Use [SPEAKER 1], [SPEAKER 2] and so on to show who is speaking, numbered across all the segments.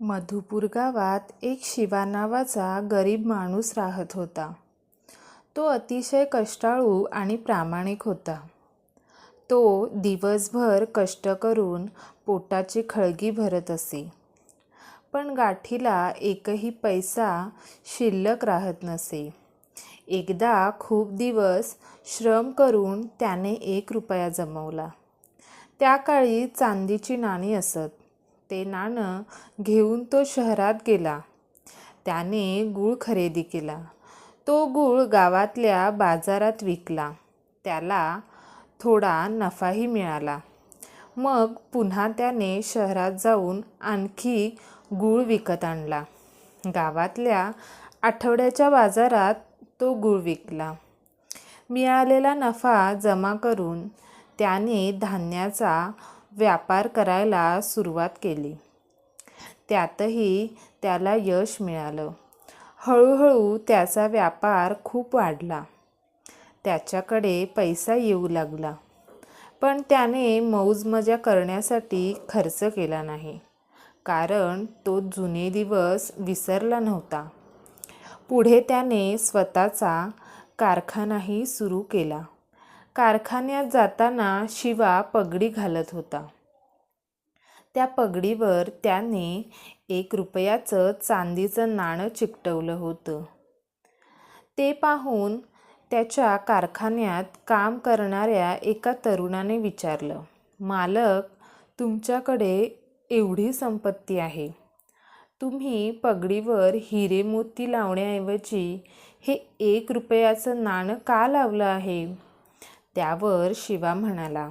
[SPEAKER 1] मधुपूर गावात एक शिवा नावाचा गरीब माणूस राहत होता. तो अतिशय कष्टाळू आणि प्रामाणिक होता. तो दिवसभर कष्ट करून पोटाची खळगी भरत असे. पण गाठीला एकही पैसा शिल्लक राहत नसे. एकदा खूप दिवस श्रम करून त्याने एक रुपया जमवला. त्या काळी चांदीची नाणी असत. ते नाणं घेऊन तो शहरात गेला. त्याने गूळ खरेदी केला. तो गूळ गावातल्या बाजारात विकला. त्याला थोडा नफाही मिळाला. मग पुन्हा त्याने शहरात जाऊन आणखी गूळ विकत आणला. गावातल्या आठवड्याच्या बाजारात तो गूळ विकला. मिळालेला नफा जमा करून त्याने धान्याचा व्यापार करायला सुरुवात केली. त्यातही त्याला यश मिळालं. हळूहळू त्याचा व्यापार खूप वाढला. त्याच्याकडे पैसा येऊ लागला. पण त्याने मौजमजा करण्यासाठी खर्च केला नाही. कारण तो जुने दिवस विसरला नव्हता. पुढे त्याने स्वतःचा कारखानाही सुरू केला. कारखान्यात जाताना शिवा पगडी घालत होता. त्या पगडीवर त्याने एक रुपयाचं चांदीचं नाणं चिकटवलं होतं. ते पाहून त्याच्या कारखान्यात काम करणाऱ्या एका तरुणाने विचारलं मालक तुमच्याकडे एवढी संपत्ती आहे. तुम्ही पगडीवर हिरे मोती लावण्याऐवजी हे एक रुपयाचं नाणं का लावलं आहे? त्यावर शिवा म्हणाला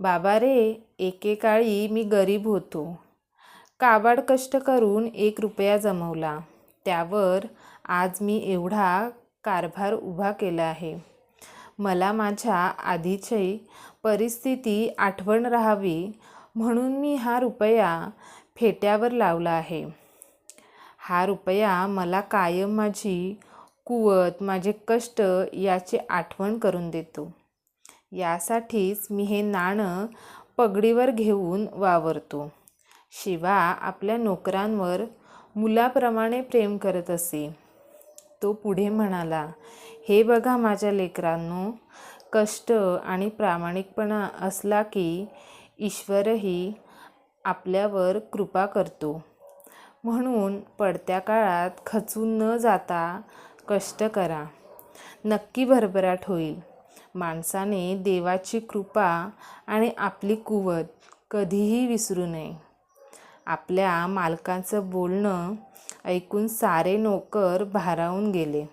[SPEAKER 1] बाबा रे एकेकाळी मी गरीब होतो. काबाड कष्ट करून एक रुपया जमवला. त्यावर आज मी एवढा कारभार उभा केला आहे. मला माझ्या आधीची परिस्थिती आठवण राहावी म्हणून मी हा रुपया फेट्यावर लावला आहे. हा रुपया मला कायम माझी कुवत माझे कष्ट याची आठवण करून देतो. यासाठीच मी हे नाणं पगडीवर घेऊन वावरतो. शिवा आपल्या नोकरांवर मुलाप्रमाणे प्रेम करत असे. तो पुढे म्हणाला हे बघा माझ्या लेकरांनो कष्ट आणि प्रामाणिकपणा असला की ईश्वरही आपल्यावर कृपा करतो. म्हणून पडत्या काळात खचून न जाता कष्ट करा. नक्की भरभराट होईल. माणसाने देवाची कृपा आणि आपली कुवत कधीही विसरू नये. आपल्या मालकाचं बोलणं ऐकून सारे नोकर भारावून गेले.